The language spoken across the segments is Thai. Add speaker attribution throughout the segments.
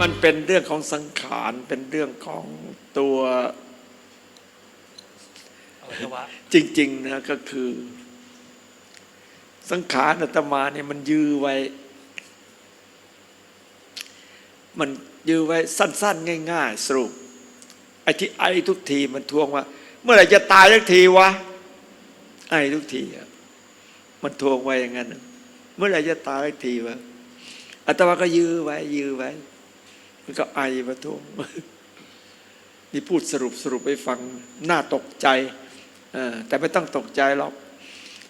Speaker 1: มันเป็นเรื่องของสังขาร เป็นเรื่องของตัว
Speaker 2: อวัยวะ
Speaker 1: จริง ๆ นะก็คือ สังขารอาตมาเนี่ยมันยื้อไว้ มันยื้อไว้สั้น ๆ ง่าย ๆ สรุปไอ้ที่ไอทุกทีมันทวงว่า เมื่อไหร่จะตายทุกทีวะไอทุกทีอะมันทวงไว้อย่างนั้นน่ะเมื่อไหร่จะตายทุกทีวะอาตมาก็ยื้อไว้ ยื้อไว้ มันก็ไอมาทวงนี่พูดสรุปสรุปให้ฟังน่าตกใจเออแต่ไม่ต้องตกใจหรอก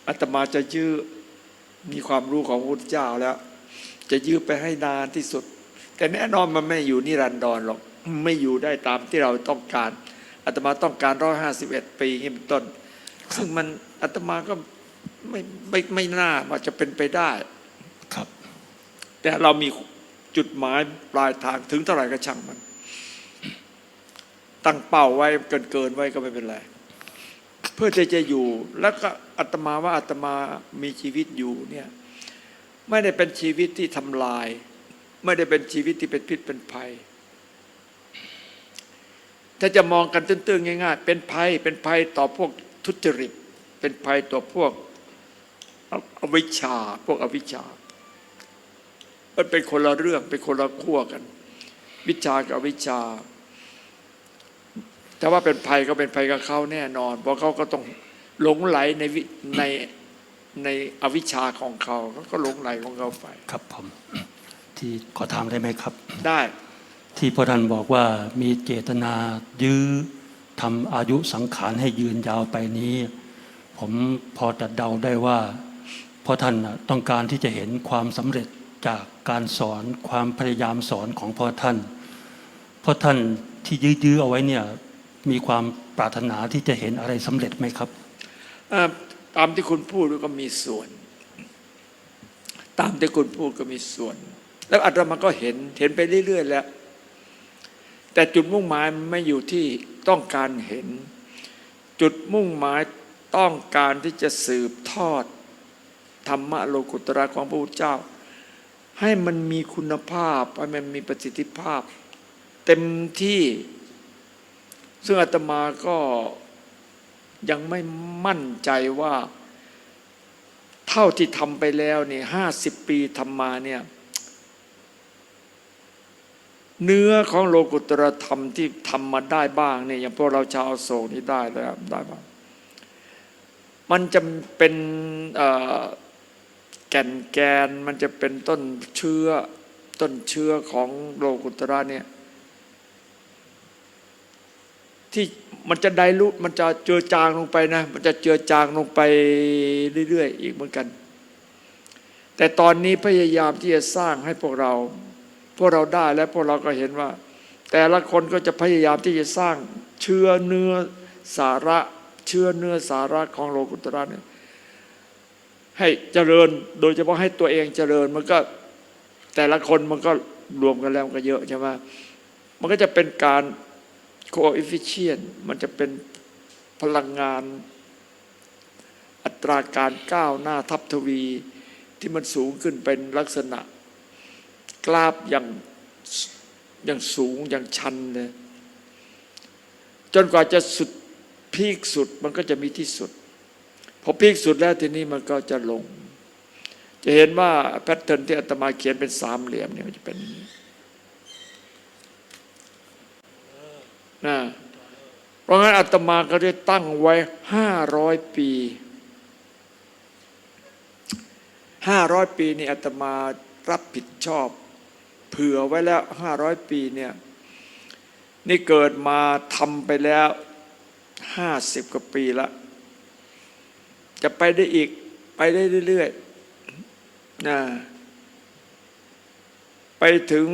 Speaker 1: อาตมาจะยื้อมีความรู้ของพระพุทธเจ้าแล้ว จะยื้อไปให้นานที่สุด แต่แน่นอนมันไม่อยู่นิรันดรหรอกไม่อยู่ได้ตามที่เราต้องการอาตมาต้องการร้อยห้าสิบเอ็ดปีนี่เป็นต้น ซึ่งมันอาตมาก็ไม่ไม่ไม่น่าว่าจะเป็นไปได้
Speaker 2: ครับ
Speaker 1: แต่เรามี จุดหมายปลายทางถึงเท่าไหร่ก็ช่างมัน ตั้งเป้าไว้เกินเกินไว้ก็ไม่เป็นไร เพื่อที่จะอยู่ แล้วก็อาตมาว่าอาตมามีชีวิตอยู่เนี่ยไม่ได้เป็นชีวิตที่ทำลาย ไม่ได้เป็นชีวิตที่เป็นพิษเป็นภัย ถ้าจะมองกันตื้นๆง่าย ๆ เป็นภัยเป็นภัยต่อพวกทุจริต เป็นภัยต่อพวกอวิชชา พวกอวิชชา มันเป็นคนละเรื่องเป็นคนละขั้วกัน วิชากับอวิชชา แต่ว่าเป็นภัยก็เป็นภัยกับเขาแน่นอน เพราะเขาก็ต้องหลงไหลในวิในในอวิชชาของเขาเขาก็หลงไหลของเขาไป
Speaker 2: ครับผมที่ขอถามได้ไหมครับ
Speaker 1: ได้
Speaker 2: ที่พระท่านบอกว่ามีเจตนายื้อทำอายุสังขารให้ยืนยาวไปนี้ ผมพอจะเดาได้ว่าเพราะท่านน่ะต้องการที่จะเห็นความสำเร็จ จากการสอนความพยายามสอนของพ่อท่านพราะท่านที่ยื้อๆเอาไว้เนี่ยมีความปรารถนาที่จะเห็นอะไรสำเร็จไหมครับ
Speaker 1: ตามที่คุณพูดก็มีส่วน ตามที่คุณพูดก็มีส่วน แล้วอาตมาก็เห็นเห็นไปเรื่อย ๆ แล้ว แต่จุดมุ่งหมายไม่อยู่ที่ต้องการเห็น จุดมุ่งหมายต้องการที่จะสืบทอดธรรมะโลกุตระของพระพุทธเจ้า ให้มันมีคุณภาพให้มันมีประสิทธิภาพ เต็มที่ ซึ่งอาตมาก็ยังไม่มั่นใจว่า เท่าที่ทำไปแล้วเนี่ยห้าสิบปีทำมาเนี่ย เนื้อของโลกุตรธรรมที่ทำมาได้บ้างเนี่ยอย่างพวกเราชาวอโศกนี่ได้แล้วได้บ้างมันจะเป็นเอ่อ แก่นแกนมันจะเป็นต้นเชื้อต้นเชื้อของโลกุตระเนี่ยที่มันจะไดรุมันจะเจือจางลงไปนะ มันจะเจือจางลงไปเรื่อยๆอีกเหมือนกัน แต่ตอนนี้พยายามที่จะสร้างให้พวกเรา พวกเราได้และพวกเราก็เห็นว่า แต่ละคนก็จะพยายามที่จะสร้างเชื้อเนื้อสาระ เชื้อเนื้อสาระของโลกุตระเนี่ย ให้เจริญโดยเฉพาะให้ตัวเองเจริญมันก็แต่ละคนมันก็รวมกันแล้วมันก็เยอะใช่ไหมมันก็จะเป็นการ coefficient มันจะเป็นพลังงาน อัตราการก้าวหน้าทับทวีที่มันสูงขึ้นเป็นลักษณะ กราฟอย่างอย่างสูงอย่างชันเลยจนกว่าจะสุดพีคสุดมันก็จะมีที่สุด พอพีคสุดแล้วทีนี้มันก็จะลง จะเห็นว่าแพทเทิร์นที่อาตมาเขียนเป็นสามเหลี่ยมเนี่ยมันจะเป็นอย่างนี้นะเพราะงั้นอาตมาก็ได้ตั้งไว้ห้าร้อยปีห้าร้อยปีนี่อาตมารับผิดชอบ เผื่อไว้แล้วห้าร้อยปีเนี่ยนี่เกิดมาทำไปแล้วห้าสิบกว่าปีละ จะไปได้อีก ไปได้เรื่อยๆนะไปถึง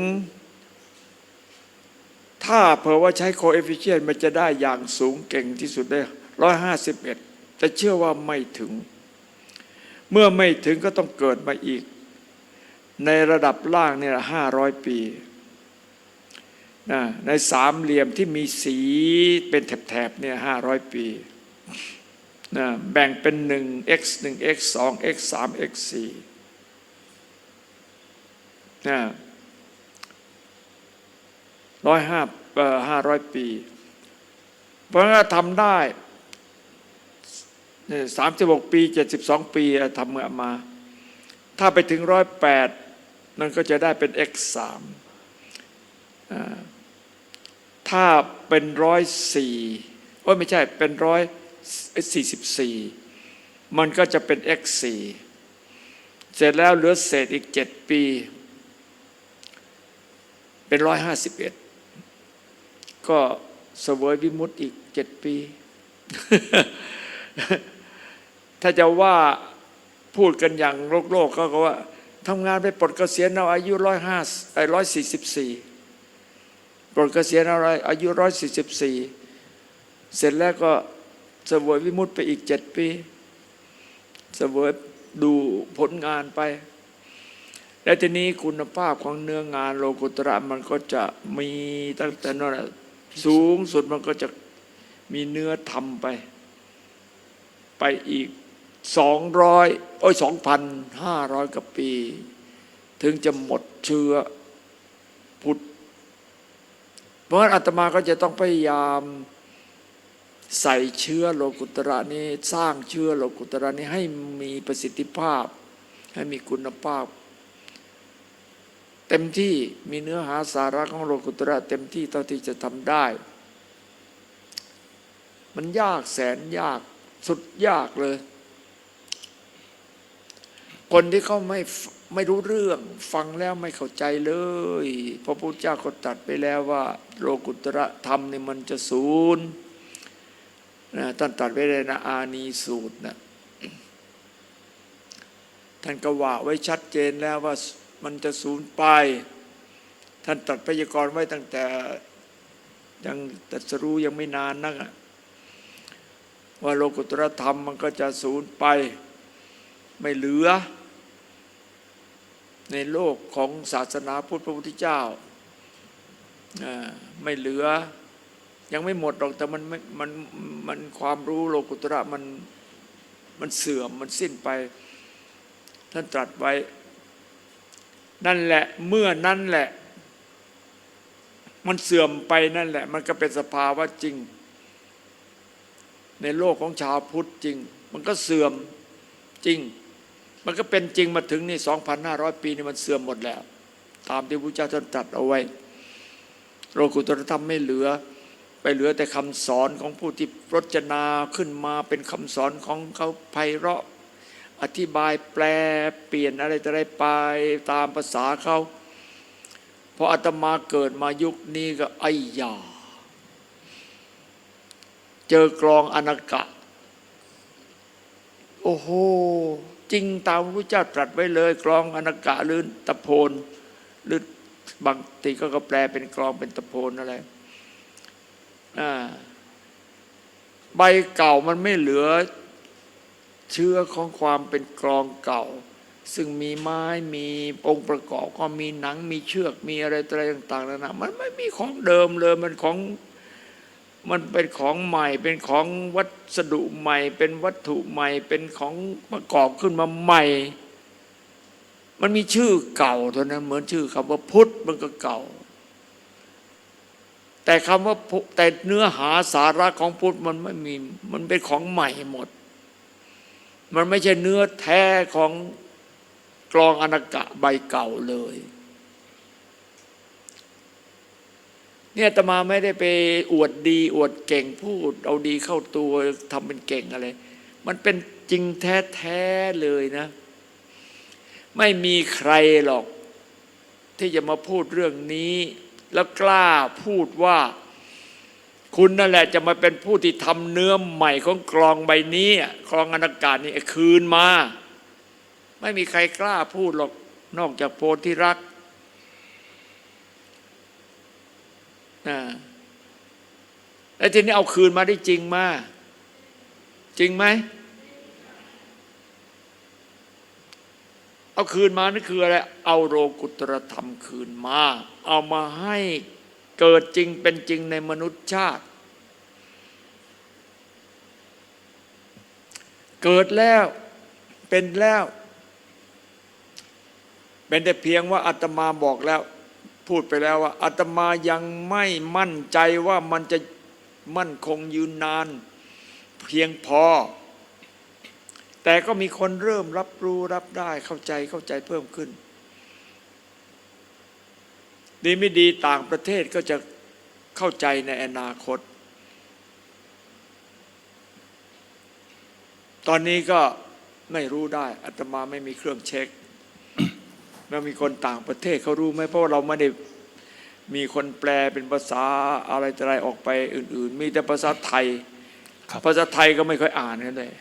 Speaker 1: ถ้าเผื่อว่าใช้ coefficient มันจะได้อย่างสูงเก่งที่สุดได้ร้อยห้าสิบเอ็ดแต่เชื่อว่าไม่ถึง เมื่อไม่ถึงก็ต้องเกิดมาอีก ในระดับล่างเนี่ยห้าร้อยปีนะในสามเหลี่ยมที่มีสีเป็นแถบๆเนี่ยห้าร้อยปี นะแบ่งเป็นหนึ่ง x หนึ่ง x สอง x สาม x สี่นะร้อยห้าห้าร้อยปี เพราะงั้นทำได้สามสิบหกปีเจ็ดสิบสองปีทำเมื่อมา ถ้าไปถึงร้อยแปดมันก็จะได้เป็น x สามถ้าเป็นร้อยสี่โอ้ไม่ใช่เป็นร้อย สี่สิบสี่มันก็จะเป็น x สี่เสร็จแล้วเหลือเศษอีกเจ็ดปี เป็นร้อยห้าสิบเอ็ดก็เสวยวิมุตติอีกเจ็ดปี ถ้าจะว่าพูดกันอย่างโลกโลกก็ว่าทำงานไปปลดเกษียณเอาอายุร้อยห้าไอ้ร้อยสี่สิบสี่ปลดเกษียณเอาอายุร้อยสี่สิบสี่เสร็จแล้วก็ สวยวิมุตติไปอีกเจ็ดปีเสวยดูผลงานไป และทีนี้คุณภาพของเนื้องานโลกุตระมันก็จะมีตั้งแต่นั้นสูงสุดมันก็จะมีเนื้อทำไป ไปอีกสองร้อยโอ้ยสองพันห้าร้อยกว่าปี ถึงจะหมดเชื้อพุทธเพราะฉะนั้นอาตมาก็จะต้องพยายาม ใส่เชื้อโลกุตระนี้สร้างเชื้อโลกุตระนี้ให้มีประสิทธิภาพ ให้มีคุณภาพ เต็มที่มีเนื้อหาสาระของโลกุตระเต็มที่เท่าที่จะทำได้ มันยากแสนยากสุดยากเลย คนที่เขาไม่ไม่รู้เรื่องฟังแล้วไม่เข้าใจเลย พระพุทธเจ้าก็ตรัสไปแล้วว่า โลกุตระธรรมนี่มันจะศูนย์ นะท่านตรัสไว้ในนะอานีสูตรนะท่านก็ว่าไว้ชัดเจนแล้วว่ามันจะสูญไป ท่านตรัสพยากรณ์ไว้ตั้งแต่ยังตรัสรู้ยังไม่นานนักอะว่าโลกุตรธรรมมันก็จะสูญไปไม่เหลือ ในโลกของศาสนาพุทธพระพุทธเจ้าอ่าไม่เหลือ ยังไม่หมดหรอกแต่มันมันมันความรู้โลกุตระมันมันเสื่อมมันสิ้นไป ท่านตรัสไว้ นั่นแหละเมื่อนั่นแหละ มันเสื่อมไปนั่นแหละ มันก็เป็นสภาวะจริง ในโลกของชาวพุทธจริง มันก็เสื่อมจริง มันก็เป็นจริงมาถึงนี่2,500 ปีนี่มันเสื่อมหมดแล้ว ตามที่พระเจ้าท่านตรัสเอาไว้ โลกุตรธรรมไม่เหลือ เหลือแต่คำสอนของผู้ที่รจนาขึ้นมาเป็นคำสอนของเขาไพเราะ อธิบายแปลเปลี่ยนอะไรต่อะไรไปตามภาษาเขาพออาตมาเกิดมายุคนี้ก็ไอ้ยา เจอกรองอนากะ โอ้โห จริงตามพระเจ้าตรัสไว้เลย กรองอนากะหรือตะโพนหรือบางทีก็แปลเป็นกรองเป็นตะโพนอะไร ใบเก่ามันไม่เหลือ เชื้อของความเป็นกรองเก่า ซึ่งมีไม้มีองค์ประกอบก็มีหนังมีเชือกมีอะไรอะไรต่างๆนานามันไม่มีของเดิมเลยมันของมันเป็นของใหม่เป็นของวัสดุใหม่ เป็นวัตถุใหม่ เป็นของประกอบขึ้นมาใหม่ มันมีชื่อเก่าเท่านั้นเหมือนชื่อคำว่าพุทธมันก็เก่า แต่คำว่าแต่เนื้อหาสาระของพุทธมันไม่มี มันเป็นของใหม่หมด มันไม่ใช่เนื้อแท้ของกรองอนากะใบเก่าเลย เนี่ยตมาไม่ได้ไปอวดดี อวดเก่งพูด เอาดีเข้าตัวทำเป็นเก่งอะไร มันเป็นจริงแท้ๆเลยนะ ไม่มีใครหรอก ที่จะมาพูดเรื่องนี้ แล้วกล้าพูดว่า คุณนั่นแหละจะมาเป็นผู้ที่ทำเนื้อใหม่ของกรองใบนี้กรองอากาศนี่คืนมา ไม่มีใครกล้าพูดหรอกนอกจากโพธิรักนะแล้วทีนี้เอาคืนมาได้จริงมา จริงไหม เอาคืนมานั่นคืออะไรเอาโรกุตรธรรมคืนมา เอามาให้เกิดจริงเป็นจริงในมนุษยชาติ เกิดแล้วเป็นแล้ว เป็นแต่เพียงว่าอาตมาบอกแล้ว พูดไปแล้วว่าอาตมายังไม่มั่นใจว่ามันจะมั่นคงยืนนาน เพียงพอ แต่ก็มีคนเริ่มรับรู้รับได้เข้าใจเข้าใจเพิ่มขึ้น ดีไม่ดีต่างประเทศก็จะเข้าใจในอนาคต ตอนนี้ก็ไม่รู้ได้อาตมาไม่มีเครื่องเช็คแล้วมีคนต่างประเทศเขารู้ไหมเพราะว่าเราไม่ได้มีคนแปลเป็นภาษาอะไรต่ออะไรออกไปอื่น ๆ มีแต่ภาษาไทย
Speaker 2: ครับ
Speaker 1: ภาษาไทยก็ไม่ค่อยอ่านกันเลย